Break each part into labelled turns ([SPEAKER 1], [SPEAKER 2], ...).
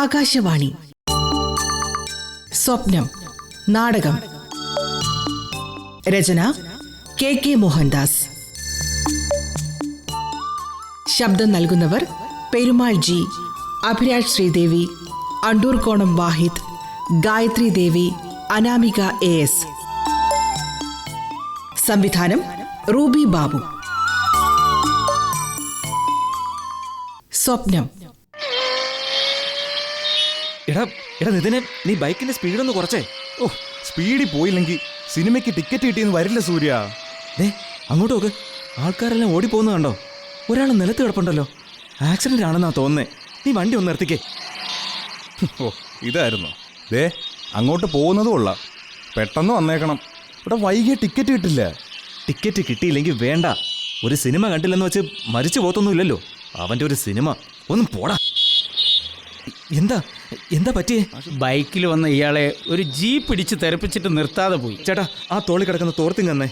[SPEAKER 1] ആകാശവാണി. സ്വപ്നം നാടകം. രചന കെ കെ മോഹൻദാസ്. ശബ്ദം നൽകുന്നവർ Perumal G Abhiraj Sreedevi Andoorkonam Wahid Gayathri Devi Anamika A S. സംവിധാനം റൂബി ബാബു. സ്വപ്നം
[SPEAKER 2] എടാ എടാ നിതിനെ നീ ബൈക്കിന്റെ സ്പീഡ് ഒന്ന് കുറച്ചേ.
[SPEAKER 3] ഓ സ്പീഡിൽ പോയില്ലെങ്കിൽ സിനിമയ്ക്ക് ടിക്കറ്റ് കിട്ടിയെന്ന് വരില്ല സൂര്യ.
[SPEAKER 2] ദേ അങ്ങോട്ട് നോക്ക്. ആൾക്കാരെല്ലാം ഓടിപ്പോകുന്ന കണ്ടോ? ഒരാൾ നിലത്ത് കിടപ്പുണ്ടല്ലോ. ആക്സിഡന്റ് ആണെന്നാ തോന്നുന്നേ. നീ വണ്ടി ഒന്ന് നിർത്തിക്കേ.
[SPEAKER 3] ഓ ഇതായിരുന്നു. ദേ അങ്ങോട്ട് പോകുന്നതും കൊള്ളാം. പെട്ടെന്ന് വന്നേക്കണം. ഇവിടെ വൈകിയ ടിക്കറ്റ് കിട്ടില്ല.
[SPEAKER 2] ടിക്കറ്റ് കിട്ടിയില്ലെങ്കിൽ വേണ്ട. ഒരു സിനിമ കണ്ടില്ലെന്ന് വെച്ച് മരിച്ചു പോത്തൊന്നുമില്ലല്ലോ അവന്റെ ഒരു സിനിമ. ഒന്നും പോടാ. എന്താ? എന്താ പറ്റിയേ?
[SPEAKER 4] ബൈക്കിൽ വന്ന ഇയാളെ ഒരു ജീപ്പ് ഇടിച്ച് തെരപ്പിച്ചിട്ട് നിർത്താതെ പോയി.
[SPEAKER 2] ചേട്ടാ ആ തോളി കിടക്കുന്ന തോർത്തും തന്നെ.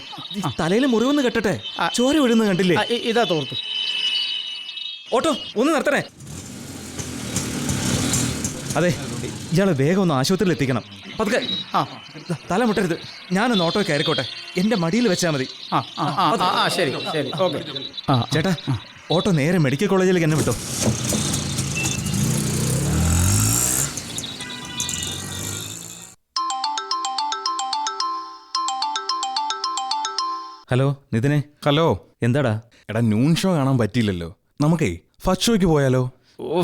[SPEAKER 2] തലയിൽ മുറിവെന്ന് കെട്ടട്ടെ? ചോര ഒഴുന്ന് കണ്ടില്ലേ?
[SPEAKER 4] ഇതാ തോർത്ത്.
[SPEAKER 2] ഓട്ടോ ഒന്ന് നിർത്തണേ. അതെ ഇയാളെ വേഗം ഒന്ന് ആശുപത്രിയിൽ എത്തിക്കണം. പതുക്കെ.
[SPEAKER 4] ആ.
[SPEAKER 2] തല മുട്ടരുത്. ഞാനൊന്ന് ഓട്ടോ കയറിക്കോട്ടെ. എന്റെ മടിയിൽ വെച്ചാൽ മതി.
[SPEAKER 4] ശരി ശരി ഓക്കെ. ആ.
[SPEAKER 2] ചേട്ടാ ഓട്ടോ നേരെ മെഡിക്കൽ കോളേജിലേക്ക് എന്നെ വിട്ടോ. ഹലോ നിതിനെ.
[SPEAKER 3] ഹലോ.
[SPEAKER 2] എന്താടാ?
[SPEAKER 3] എടാ നൂൺ ഷോ കാണാൻ പറ്റിയില്ലല്ലോ. നമുക്കേ ഫസ്റ്റ് ഷോയ്ക്ക് പോയാലോ?
[SPEAKER 2] ഓ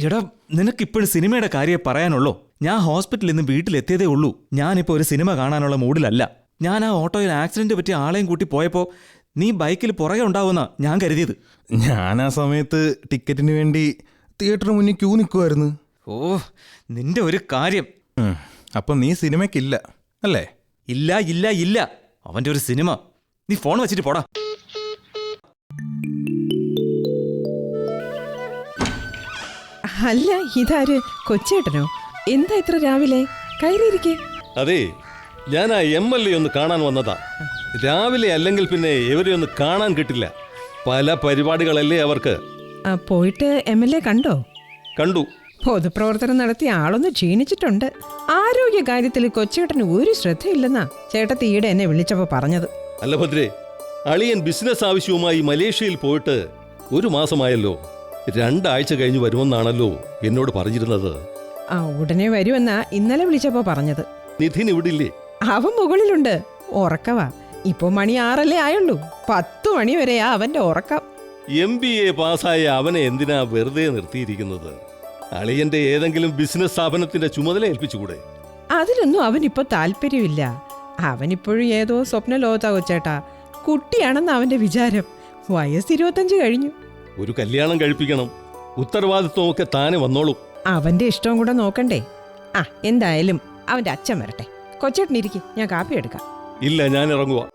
[SPEAKER 2] എടാ നിനക്കിപ്പോഴും സിനിമയുടെ കാര്യം പറയാനുള്ളൂ. ഞാൻ ഹോസ്പിറ്റലിൽ നിന്ന് വീട്ടിലെത്തിയതേ ഉള്ളൂ. ഞാനിപ്പോൾ ഒരു സിനിമ കാണാനുള്ള മൂഡിലല്ല. ഞാൻ ആ ഓട്ടോയിൽ ആക്സിഡന്റ് പറ്റി ആളെയും കൂട്ടി പോയപ്പോൾ നീ ബൈക്കിൽ പുറകെ ഉണ്ടാവുന്ന ഞാൻ കരുതിയത്.
[SPEAKER 3] ഞാൻ ആ സമയത്ത് ടിക്കറ്റിന് വേണ്ടി തിയേറ്ററിന് മുന്നിൽ ക്യൂ നിൽക്കുമായിരുന്നു
[SPEAKER 2] ഓ നിന്റെ ഒരു കാര്യം.
[SPEAKER 3] അപ്പം നീ സിനിമയ്ക്കില്ല അല്ലേ?
[SPEAKER 2] ഇല്ല ഇല്ല ഇല്ല. അവന്റെ ഒരു സിനിമ. നീ ഫോൺ വെച്ചിട്ട് പോടാ.
[SPEAKER 5] അല്ല ഇതാര്? കൊച്ചേട്ടനോ? എന്താ ഇത്ര രാവിലെ? കയറിയിരിക്കെ.
[SPEAKER 6] അതെ ഞാൻ ആ എം എൽ എ ഒന്ന് കാണാൻ വന്നതാ. രാവിലെ അല്ലെങ്കിൽ പിന്നെ ഇവരെ ഒന്ന് കാണാൻ കിട്ടില്ല. പല പരിപാടികളല്ലേ അവർക്ക്.
[SPEAKER 5] പോയിട്ട് എം എൽ എ കണ്ടോ?
[SPEAKER 6] കണ്ടു.
[SPEAKER 5] പൊതുപ്രവർത്തനം നടത്തി ആളൊന്ന് ക്ഷീണിച്ചിട്ടുണ്ട്. ആരോഗ്യ കാര്യത്തിൽ കൊച്ചേട്ടന് ഒരു ശ്രദ്ധയില്ലെന്നാ ചേട്ടത്തി ഈടെ എന്നെ വിളിച്ചപ്പോ പറഞ്ഞത്.
[SPEAKER 6] അല്ല ഭദ്രേ അളിയൻ ബിസിനസ് ആവശ്യവുമായി മലേഷ്യയിൽ പോയിട്ട് ഒരു മാസമായല്ലോ. രണ്ടാഴ്ച കഴിഞ്ഞ് വരുമെന്നാണല്ലോ എന്നോട് പറഞ്ഞിരുന്നത്.
[SPEAKER 5] ആ ഉടനെ വരുമെന്നാ ഇന്നലെ വിളിച്ചപ്പോ പറഞ്ഞത്.
[SPEAKER 6] നിധിൻ ഇവിടില്ലേ?
[SPEAKER 5] അവൻ മുകളിലുണ്ട്. ഉറക്കവാ ഇപ്പൊ മണി ആറല്ലേ ആയുള്ളൂ. പത്തു മണി വരെയാ അവന്റെ ഉറക്കം.
[SPEAKER 6] എം ബി എ പാസ്സായ അവനെ എന്തിനാ വെറുതെ നിർത്തിയിരിക്കുന്നത്? അളിയന്റെ ഏതെങ്കിലും ബിസിനസ് സ്ഥാപനത്തിന്റെ ചുമതല ഏൽപ്പിച്ചുകൂടെ?
[SPEAKER 5] അതിലൊന്നും അവനിപ്പോ താല്പര്യമില്ല. അവനിപ്പോഴും ഏതോ സ്വപ്ന ലോകത്താ കൊച്ചേട്ടാ കുട്ടിയാണെന്ന് അവന്റെ വിചാരം. വയസ്സ് ഇരുപത്തഞ്ച് കഴിഞ്ഞു.
[SPEAKER 6] ഒരു കല്യാണം കഴിപ്പിക്കണം. ഉത്തരവാദിത്വമൊക്കെ താനെ വന്നോളൂ.
[SPEAKER 5] അവന്റെ ഇഷ്ടവും കൂടെ നോക്കണ്ടേ? ആ എന്തായാലും അവന്റെ അച്ഛൻ വരട്ടെ. കൊച്ചേട്ടനിരിക്കെ ഞാൻ കാപ്പി എടുക്കാം.
[SPEAKER 6] ഇല്ല ഞാൻ ഇറങ്ങുക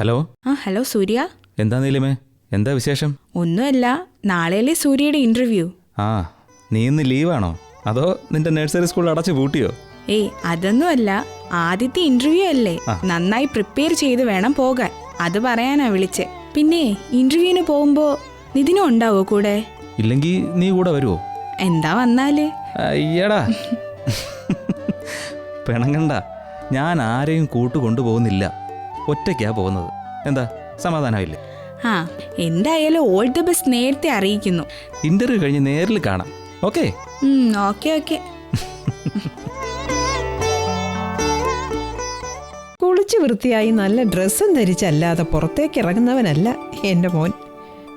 [SPEAKER 2] ഹലോ?
[SPEAKER 7] ആ ഹലോ സൂര്യ.
[SPEAKER 2] എന്താ നീലിമേ? എന്താ വിശേഷം?
[SPEAKER 7] ഒന്നുമല്ല നാളെയല്ലേ സൂര്യയുടെ ഇന്റർവ്യൂ
[SPEAKER 2] ആ നീ ഇന്ന് ലീവാണോ? അതോ നിന്റെ നഴ്സറി സ്കൂൾ അടച്ചു പൂട്ടിയോ?
[SPEAKER 7] ഏയ് അതൊന്നുമല്ല. ആദ്യത്തെ ഇന്റർവ്യൂ അല്ലേ? നന്നായി പ്രിപ്പയർ ചെയ്ത് വേണം പോകാൻ. അത് പറയാനാ വിളിച്ചെ. പിന്നെ ഇന്റർവ്യൂവിന് പോകുമ്പോ നിതിനും ഉണ്ടാവോ കൂടെ?
[SPEAKER 2] ഇല്ലെങ്കിൽ നീ കൂടെ വരുമോ
[SPEAKER 7] എന്താ വന്നാൽ?
[SPEAKER 2] അയ്യടാ. പിണങ്ങണ്ട. ഞാൻ ആരെയും കൂട്ടു കൊണ്ടുപോകുന്നില്ല ഒറ്റയ്ക്കാ പോകുന്നത്. എന്താ? സമാധാനമില്ലേ
[SPEAKER 7] ആ എന്തായാലും ഓൾ ദ ബെസ്റ്റ് നേരത്തെ അറിയിക്കുന്നു.
[SPEAKER 2] ഇന്റർവ്യൂ കഴിഞ്ഞ് നേരിൽ കാണാം. ഓക്കെ.
[SPEAKER 7] Okay okay.
[SPEAKER 5] കുളിച്ച് വൃത്തിയായി നല്ല ഡ്രസ്സും ധരിച്ചല്ലാതെ പുറത്തേക്ക് ഇറങ്ങുന്നവനല്ല എന്റെ മോൻ.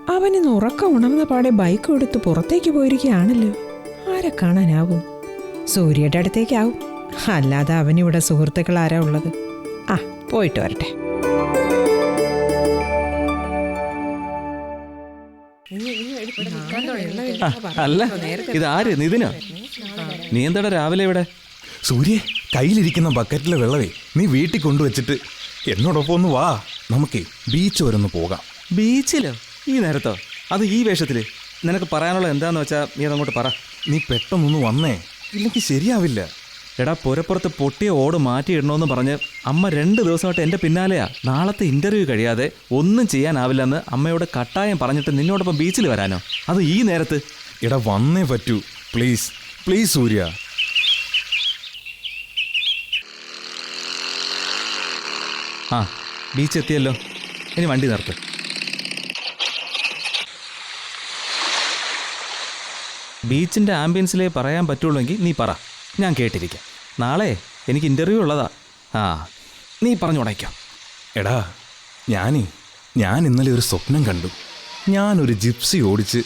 [SPEAKER 5] അവന് ഉറക്കം ഉണർന്ന പാടെ ബൈക്ക് എടുത്ത് പുറത്തേക്ക് പോയിരിക്കുകയാണല്ലോ. ആരെ കാണാനാവും? സൂര്യയുടെ അടുത്തേക്കാവും. അല്ലാതെ അവനിവിടെ സുഹൃത്തുക്കൾ ആരാ ഉള്ളത്? ആ പോയിട്ട് വരട്ടെ.
[SPEAKER 2] അല്ല ഇത് ആര്? നിതിനോ? നീ എന്താടാ രാവിലെ ഇവിടെ?
[SPEAKER 3] സൂര്യ കയ്യിലിരിക്കുന്ന ബക്കറ്റിലെ വെള്ളമേ നീ വീട്ടിൽ കൊണ്ടുവച്ചിട്ട് എന്നോടൊപ്പം ഒന്ന് വാ. നമുക്ക് ബീച്ച് വരെ ഒന്ന് പോകാം.
[SPEAKER 2] ബീച്ചിലോ? ഈ നേരത്തോ? അത് ഈ വേഷത്തിൽ? നിനക്ക് പറയാനുള്ള എന്താന്ന് വെച്ചാ നീ അതങ്ങോട്ട് പറ.
[SPEAKER 3] നീ പെട്ടെന്നൊന്ന് വന്നേ. ഇല്ലെങ്കിൽ ശരിയാവില്ല.
[SPEAKER 2] എടാ പുരപ്പുറത്ത് പൊട്ടിയ ഓട് മാറ്റിയിടണമെന്ന് പറഞ്ഞ് അമ്മ രണ്ട് ദിവസമായിട്ട് എന്റെ പിന്നാലെയാ. നാളത്തെ ഇന്റർവ്യൂ കഴിയാതെ ഒന്നും ചെയ്യാനാവില്ലെന്ന് അമ്മയോട് കട്ടായം പറഞ്ഞിട്ട് നിന്നോടൊപ്പം ബീച്ചിൽ വരാനോ? അത് ഈ നേരത്ത്.
[SPEAKER 3] എടാ വന്നേ പറ്റൂ. Please please Surya.
[SPEAKER 2] ആ ബീച്ച് എത്തിയല്ലോ. ഇനി വണ്ടി നിർത്ത്. ബീച്ചിന്റെ ആംബിയൻസിലേ പറയാൻ പറ്റുള്ളൂവെങ്കിൽ നീ പറ. ഞാൻ കേട്ടിരിക്കാം. നാളെ എനിക്ക് ഇന്റർവ്യൂ ഉള്ളതാ. ആ നീ പറഞ്ഞു ഉടയ്ക്കാം.
[SPEAKER 3] എടാ ഞാനേ ഞാൻ ഇന്നലെ ഒരു സ്വപ്നം കണ്ടു. ഞാനൊരു ജിപ്സി ഓടിച്ച്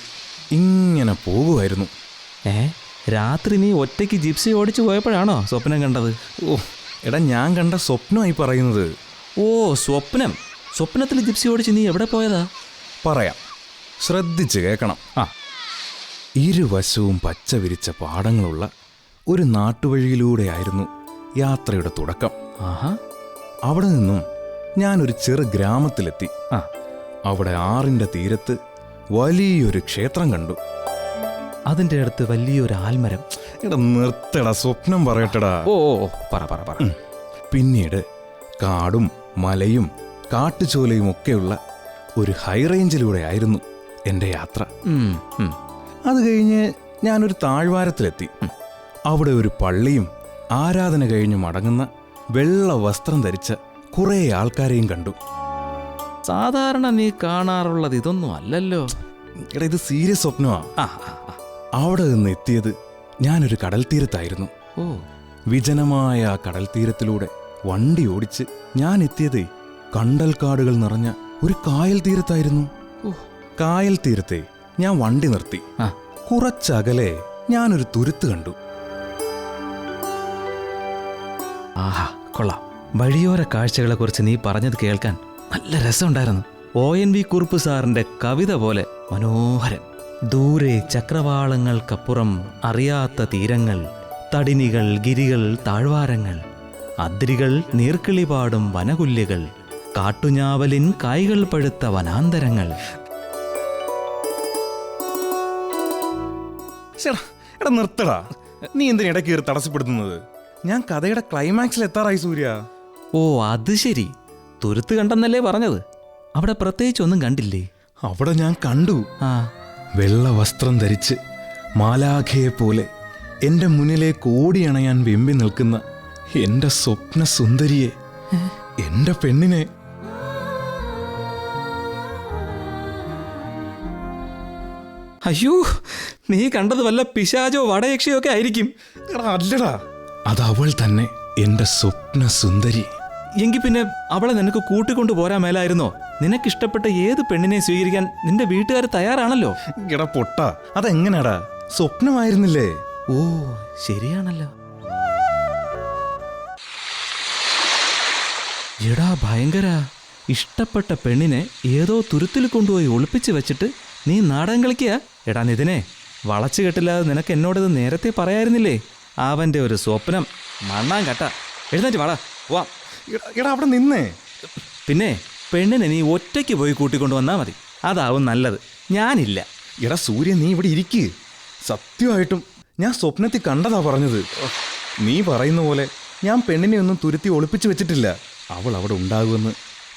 [SPEAKER 3] ഇങ്ങനെ പോകുമായിരുന്നു
[SPEAKER 2] ഏ രാത്രി നീ ഒറ്റയ്ക്ക് ജിപ്സി ഓടിച്ച് പോയപ്പോഴാണോ സ്വപ്നം കണ്ടത്?
[SPEAKER 3] ഓ എടാ ഞാൻ കണ്ട സ്വപ്നമായി പറയുന്നത്.
[SPEAKER 2] ഓ സ്വപ്നം. സ്വപ്നത്തിൽ ജിപ്സി ഓടിച്ച് നീ എവിടെ പോയതാ?
[SPEAKER 3] പറയാം. ശ്രദ്ധിച്ച് കേൾക്കണം.
[SPEAKER 2] ആ.
[SPEAKER 3] ഇരുവശവും പച്ച വിരിച്ച പാടങ്ങളുള്ള ഒരു നാട്ടുവഴിയിലൂടെയായിരുന്നു യാത്രയുടെ തുടക്കം.
[SPEAKER 2] ആഹാ.
[SPEAKER 3] അവിടെ നിന്നും ഞാനൊരു ചെറു ഗ്രാമത്തിലെത്തി.
[SPEAKER 2] ആ.
[SPEAKER 3] അവിടെ ആറിന്റെ തീരത്ത് വലിയൊരു ക്ഷേത്രം കണ്ടു.
[SPEAKER 2] അതിന്റെ അടുത്ത് വലിയൊരു ആൽമരം.
[SPEAKER 3] എടാ നിർത്തടാ സ്വപ്നം പറയട്ടടാ.
[SPEAKER 2] ഓ ഓ ഓ, പറ പറ പറ.
[SPEAKER 3] പിന്നീട് കാടും മലയും കാട്ടുചോലയും ഒക്കെയുള്ള ഒരു ഹൈ റേഞ്ചിലൂടെ ആയിരുന്നു എന്റെ യാത്ര.
[SPEAKER 2] ഉം, ഉം.
[SPEAKER 3] അത് കഴിഞ്ഞ് ഞാനൊരു താഴ്വാരത്തിലെത്തി. അവിടെ ഒരു പള്ളിയും ആരാധന കഴിഞ്ഞ് മടങ്ങുന്ന വെള്ള വസ്ത്രം ധരിച്ച കുറേ ആൾക്കാരെയും കണ്ടു.
[SPEAKER 2] സാധാരണ നീ കാണാറുള്ളത് ഇതൊന്നും അല്ലല്ലോ.
[SPEAKER 3] എടാ ഇത് സീരിയസ് സ്വപ്നമാ. അവിടെ നിന്ന് എത്തിയത് ഞാനൊരു കടൽ തീരത്തായിരുന്നു
[SPEAKER 2] ഓ.
[SPEAKER 3] വിജനമായ ആ കടൽ തീരത്തിലൂടെ വണ്ടി ഓടിച്ച് ഞാൻ എത്തിയതേ കണ്ടൽക്കാടുകൾ നിറഞ്ഞ ഒരു കായൽ തീരത്തായിരുന്നു.
[SPEAKER 2] ഓ.
[SPEAKER 3] കായൽ തീരത്തെ ഞാൻ വണ്ടി നിർത്തി. കുറച്ചകലെ ഞാനൊരു തുരുത്ത് കണ്ടു.
[SPEAKER 2] ആഹാ കൊള്ളാം. വഴിയോര കാഴ്ചകളെ കുറിച്ച് നീ പറഞ്ഞത് കേൾക്കാൻ നല്ല രസമുണ്ടായിരുന്നു. ഒ എൻ വി കുറുപ്പ് സാറിന്റെ കവിത പോലെ മനോഹരൻ ദൂരെ ചക്രവാളങ്ങൾക്കപ്പുറം അറിയാത്ത തീരങ്ങൾ തടിനികൾ ഗിരികൾ താഴ്വാരങ്ങൾ നീർക്കിളി നീർക്കിളിപാടും വനകുല്യകൾ കാട്ടുഞാവലിൻ കായ്കൾ പഴുത്ത വനാന്തരങ്ങൾ.
[SPEAKER 3] നീ എന്തിനാ ഇടയ്ക്ക് തടസ്സപ്പെടുത്തുന്നത്? ഞാൻ കഥയുടെ ക്ലൈമാക്സിൽ എത്താറായി സൂര്യ.
[SPEAKER 2] ഓ അത് ശരി. തുരുത്ത് കണ്ടെന്നല്ലേ പറഞ്ഞത്? അവിടെ പ്രത്യേകിച്ചൊന്നും കണ്ടില്ലേ?
[SPEAKER 3] അവിടെ ഞാൻ കണ്ടു.
[SPEAKER 2] ആ.
[SPEAKER 3] വെള്ള വസ്ത്രം ധരിച്ച് മാലാഖയെ പോലെ എന്റെ മുന്നിലേക്ക് ഓടിയണയാൻ വെമ്പി നിൽക്കുന്ന എന്റെ സ്വപ്ന സുന്ദരിയെ എന്റെ പെണ്ണിനെ.
[SPEAKER 2] അയ്യോ നീ കണ്ടത് വല്ല പിശാചോ വടയക്ഷിയോ ഒക്കെ ആയിരിക്കും.
[SPEAKER 3] എടാ, അല്ലടാ. അത് അവൾ തന്നെ എന്റെ സ്വപ്ന സുന്ദരി.
[SPEAKER 2] എങ്കിൽ പിന്നെ അവളെ നിനക്ക് കൂട്ടിക്കൊണ്ടു പോരാൻ മേലായിരുന്നോ? നിനക്കിഷ്ടപ്പെട്ട ഏത് പെണ്ണിനെ സ്വീകരിക്കാൻ നിന്റെ വീട്ടുകാർ തയ്യാറാണല്ലോ?
[SPEAKER 3] എടാ പൊട്ട അതെങ്ങനെടാ? സ്വപ്നമായിരുന്നില്ലേ?
[SPEAKER 2] ഓ ശരിയാണല്ലോ. എടാ ഭയങ്കര ഇഷ്ടപ്പെട്ട പെണ്ണിനെ ഏതോ തുരുത്തിൽ കൊണ്ടുപോയി ഒളിപ്പിച്ച് വെച്ചിട്ട് നീ നാടകം കളിക്കുക എടാ നിതിനെ വളച്ചു കെട്ടില്ലാതെ നിനക്ക് എന്നോടത് നേരത്തെ പറയായിരുന്നില്ലേ? അവന്റെ ഒരു സ്വപ്നം മണ്ണാൻ കട്ട. എഴുന്നേറ്റ് വാടാ. പോവാം
[SPEAKER 3] എടാ, എടാ അവിടെ നിന്നേ.
[SPEAKER 2] പിന്നെ പെണ്ണിനെ നീ ഒറ്റയ്ക്ക് പോയി കൂട്ടിക്കൊണ്ടു വന്നാൽ മതി. അതാവും നല്ലത്. ഞാനില്ല.
[SPEAKER 3] എടാ സൂര്യ നീ ഇവിടെ ഇരിക്ക്. സത്യമായിട്ടും ഞാൻ സ്വപ്നത്തിൽ കണ്ടതാ പറഞ്ഞത്. നീ പറയുന്ന പോലെ ഞാൻ പെണ്ണിനെ ഒന്നും തുരുത്തി ഒളിപ്പിച്ചു വെച്ചിട്ടില്ല. അവൾ അവിടെ ഉണ്ടാകുമെന്ന്